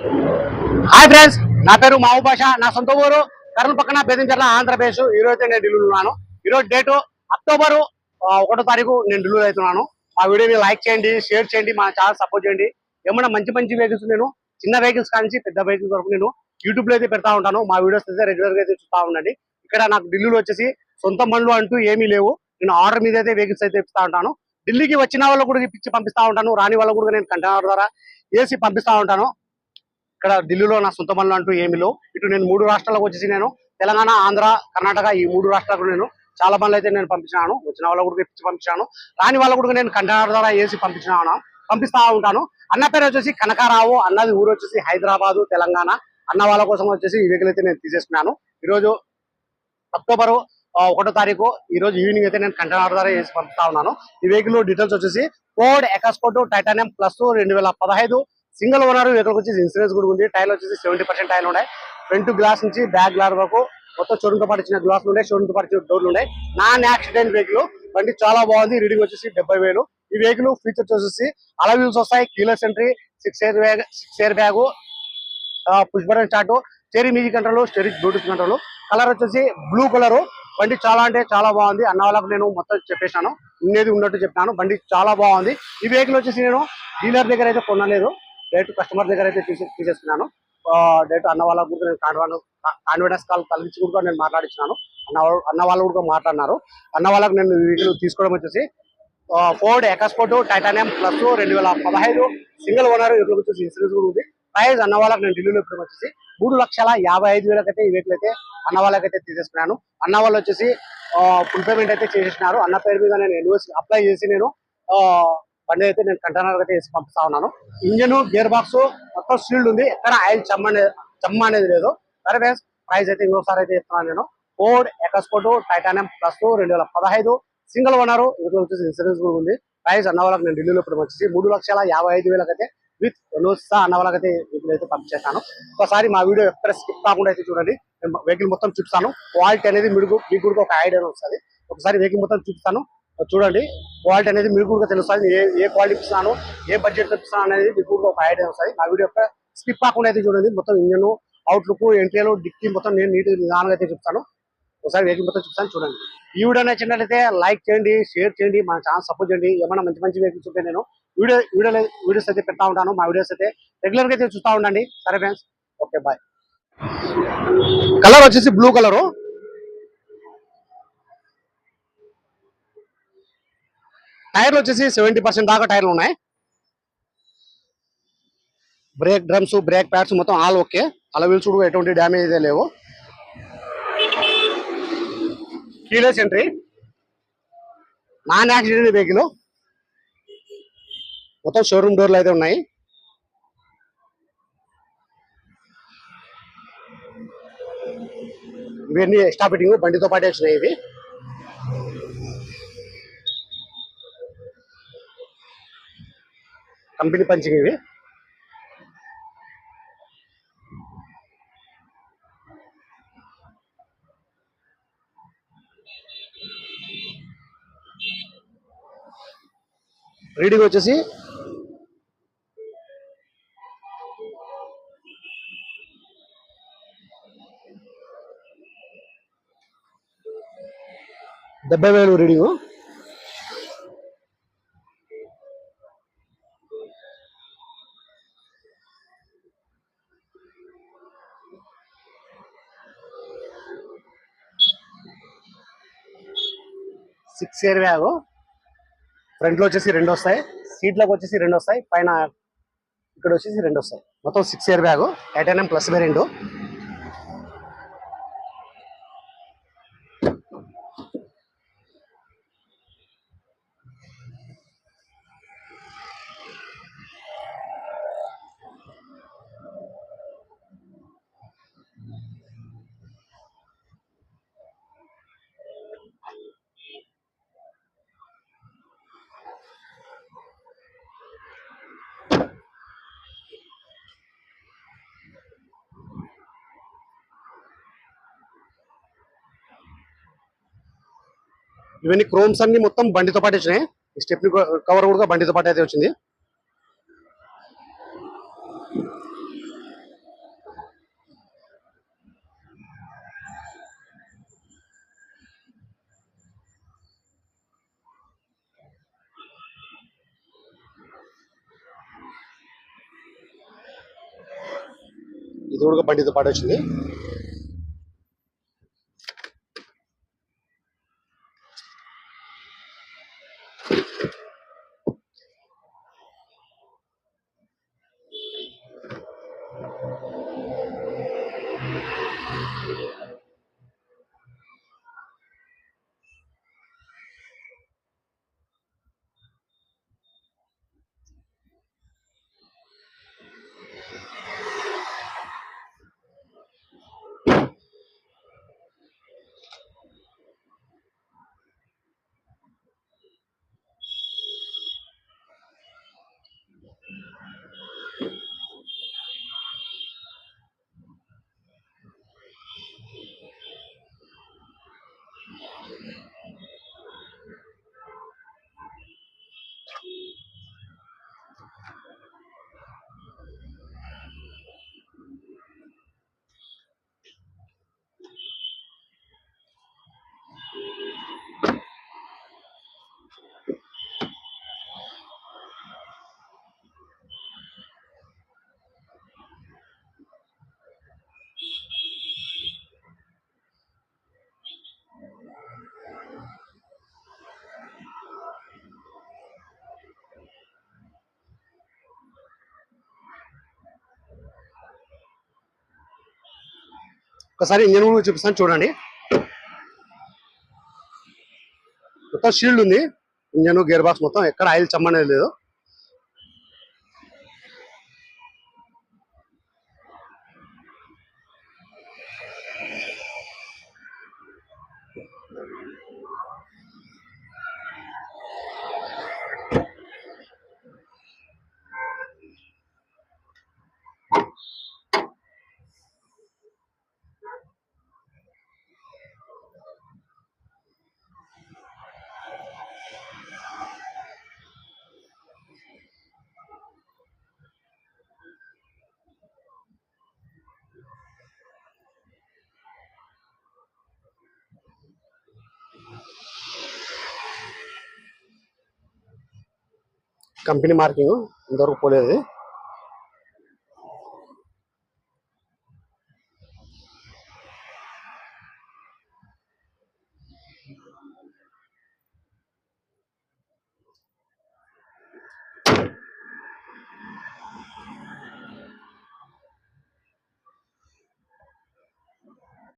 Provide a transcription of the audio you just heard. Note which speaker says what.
Speaker 1: Hi friends నా పేరు మావు భాష నా సొంత ఊరు కర్నూలు పక్కన బెదించర్ల ఆంధ్రప్రదేశ్. ఈ రోజు అయితే నేను ఢిల్లీలో ఉన్నాను. ఈరోజు డేటు అక్టోబర్ ఒకటో తారీఖు నేను ఢిల్లీ అవుతున్నాను. మా వీడియోని లైక్ చేయండి షేర్ చేయండి మా ఛానల్ సపోర్ట్ చేయండి. ఏమన్నా మంచి మంచి వెహికల్స్ నేను చిన్న వెహికల్స్ కానీ పెద్ద వెహికల్స్ వరకు నేను యూట్యూబ్లో అయితే పెడతా ఉంటాను. మా వీడియోస్ అయితే రెగ్యులర్గా అయితే చూస్తా ఉండండి. ఇక్కడ నాకు ఢిల్లీలో వచ్చేసి సొంత బండ్లు అంటూ ఏమీ లేవు. నేను ఆర్డర్ మీద అయితే వెహికల్స్ అయితే ఇస్తా ఉంటాను. ఢిల్లీకి వచ్చిన వాళ్ళు కూడా ఇప్పించి పంపిస్తా ఉంటాను. రాని వాళ్ళు కూడా నేను కంటైనర్ ద్వారా ఏసీ పంపిస్తా ఉంటాను. ఇక్కడ ఢిల్లీలో నా సొంత పనులు అంటూ ఏమి లేవు. ఇటు నేను మూడు రాష్ట్రాలకు వచ్చేసి నేను తెలంగాణ ఆంధ్ర కర్ణాటక ఈ మూడు రాష్ట్రాలకు నేను చాలా పనులు అయితే నేను పంపించాను వచ్చిన వాళ్ళ కూడా పంపించాను రాని వాళ్ళ కూడా నేను కంటైనర్ ద్వారా వేసి పంపించాను పంపిస్తా ఉంటాను. అన్న పేరు వచ్చేసి కనకారావు. అన్నది ఊరు వచ్చేసి హైదరాబాదు తెలంగాణ. అన్న వాళ్ళ కోసం వచ్చేసి ఈ వెహికల్ అయితే నేను తీసేసుకున్నాను. ఈరోజు అక్టోబర్ ఒకటో తారీఖు ఈ రోజు ఈవినింగ్ అయితే నేను కంటైనర్ ద్వారా వేసి పంపిస్తా ఉన్నాను. ఈ వెహికల్ డీటెయిల్స్ వచ్చేసి ఫోర్డ్ ఎకాస్పోర్ట్ టైటానియం ప్లస్ రెండు వేల పదహైదు సింగిల్ ఓనర్ ఇక్కడికి వచ్చేసి ఇన్సూరెన్స్ కూడా ఉంది. టైర్ వచ్చేసి సెవెంటీ పర్సెంట్ టైర్లు ఉన్నాయి. ఫ్రంట్ గ్లాస్ నుంచి బ్యాక్ గ్లాస్ వరకు మొత్తం షోరూమ్తో పాటు ఇచ్చిన గ్లాసులు ఉన్నాయి షోరూమ్తో పాటు ఇచ్చిన డోర్లు ఉన్నాయి. నాన్ యాక్సిడెంట్ వెహికల్ బండి చాలా బాగుంది. రీడింగ్ వచ్చేసి డెబ్బై వేలు. ఈ వెహికల్ ఫీచర్స్ వచ్చేసి అలా వ్యూస్ వస్తాయి keyless entry six airbag six airbag push button start steering music control steering Bluetooth control colour వచ్చేసి బ్లూ కలర్ బండి చాలా అంటే చాలా బాగుంది. అన్న వాళ్ళకు నేను మొత్తం చెప్పేశాను. ఉన్నది ఉన్నట్టు చెప్పాను బండి చాలా బాగుంది. ఈ వెహికల్ వచ్చేసి నేను డీలర్ దగ్గర అయితే కొనలేదు. డైరెక్ట్ కస్టమర్ దగ్గర అయితే తీసే తీసేసుకున్నాను. డైరెక్ట్ అన్న వాళ్ళ కూడా నేను కాన్ఫిడెన్స్ కాన్ఫిడెన్స్ కాల్ కలిసి కూడా నేను మాట్లాడించినాను అన్న వాళ్ళు అన్న వాళ్ళు కూడా మాట్లాడినారు. అన్న వాళ్ళకు నేను ఈ తీసుకోవడం వచ్చేసి ఫోర్డ్ ఎకాస్పోర్ట్ టైటానియం ప్లస్ రెండు వేల పదహైదు సింగిల్ ఓనర్ వెహికల్ వచ్చేసి ఇన్సూరెన్స్ కూడా ఉంది. ప్రైజ్ అన్న వాళ్ళకి నేను ఢిల్లీలో ఇప్పుడు వచ్చేసి మూడు లక్షల యాభై ఐదు వేలకైతే ఈ వెహికల్ అయితే అన్న వాళ్ళకైతే తీసేసుకున్నాను. అన్న వాళ్ళు వచ్చేసి ఫుల్ పేమెంట్ అయితే చేసేసినారు. అన్న పేరు మీద నేను ఎన్ఓసి అప్లై చేసి నేను బండి అయితే నేను కంటైనర్ అయితే వేసి పంపిస్తా ఉన్నాను. ఇంజన్ గేర్ బాక్స్ మొత్తం షీల్డ్ ఉంది. ఎక్కడ ఆయిల్ చెమ్మ అనేది చెమ్మ అనేది లేదు. సరే ప్రైస్ అయితే ఇంకోసారి అయితే చెప్తున్నాను నేను. ఫోర్డ్ ఎకస్పోర్ట్ టైటానియం ప్లస్ రెండు వేల పదహైదు. సింగిల్ ఓనర్ ఇందులో వచ్చేసి ఇన్సూరెన్స్ కూడా ఉంది. ప్రైస్ అన్న వాళ్ళకి నేను ఢిల్లీలో ఇప్పుడు వచ్చేసి మూడు లక్షల యాభై ఐదు వేలకైతే విత్ నోట్స్ అన్న వాళ్ళకైతే వీటిని అయితే పంపించేస్తాను. ఒకసారి మా వీడియో ఎక్కడ స్కిప్ కాకుండా అయితే చూడండి. నేను వెహికల్ మొత్తం చూపిస్తాను. క్వాలిటీ అనేది మీకు మీకు కూడా ఒక ఐడియా వస్తుంది. ఒకసారి వెహికల్ మొత్తం చూపిస్తాను. చూడండి క్వాలిటీ అనేది మీకు కూడా తెలుస్తుంది. ఏ ఏ క్వాలిటీ ఇస్తున్నాను ఏ బడ్జెట్ ఇస్తున్నాను అనేది మీకు కూడా ఒక ఐడియా వస్తుంది. మా వీడియో యొక్క స్కిప్ కాకుండా అయితే చూడండి మొత్తం ఇంజన్ అవుట్లుక్ ఎంట్రీలు డిక్కీ మొత్తం నేను నీట్ నిదానంగా అయితే చెప్తాను ఒకసారి వెహికల్ మొత్తం చూస్తాను చూడండి. ఈ వీడియో నచ్చినట్లయితే లైక్ చేయండి షేర్ చేయండి మా ఛానల్ సపోర్ట్ చేయండి. ఏమైనా మంచి మంచి వెహికల్స్ ఉంటే నేను వీడియో వీడియో వీడియోస్ అయితే పెడతా ఉంటాను. మా వీడియోస్ అయితే రెగ్యులర్గా అయితే చూస్తా ఉండండి. సరే ఫ్రెండ్స్ ఓకే బాయ్ కలర్ వచ్చేసి బ్లూ కలరు టైర్లు వచ్చేసి సెవెంటీ పర్సెంట్ దాకా టైర్లు ఉన్నాయి. బ్రేక్ డ్రమ్స్ బ్రేక్ ప్యాడ్స్ మొత్తం ఆల్ ఓకే అలవిల్స్ కూడా ఎటువంటి డ్యామేజ్ అయితే లేవు. Keyless entry non accident vehicle మొత్తం షోరూమ్ డోర్లు అయితే ఉన్నాయి. ఇవన్నీ ఎక్స్ట్రా ఫిట్టింగ్ బండితో పాటే వచ్చినాయి ఇవి. కంపెనీ పంచింగ్ ఇవి? రీడింగ్ వచ్చేసి డెబ్బై వేలు రీడింగు. సిక్స్ ఇయర్ బ్యాగ్ ఫ్రంట్లో వచ్చేసి రెండు వస్తాయి. సీట్లకు వచ్చేసి రెండు వస్తాయి. పైన ఇక్కడ వచ్చేసి రెండు వస్తాయి. మొత్తం six airbag titanium plus variant ఇవన్నీ క్రోమ్స్ అన్ని మొత్తం బండితో పాటు వచ్చినాయి ఈ స్టెప్ని కవర్ కూడా బండితో పాటు అయితే వచ్చింది. ఇది కూడా బండితో పాటు వచ్చింది. Yeah. ఒకసారి ఇంజన్ కూడా చూపిస్తాను చూడండి. మొత్తం షీల్డ్ ఉంది. ఇంజన్ గేర్ బాక్స్ మొత్తం ఎక్కడ ఆయిల్ చమ్మనేది లేదు. కంపెనీ మార్కింగ్ ఇంతవరకు పోలేదు.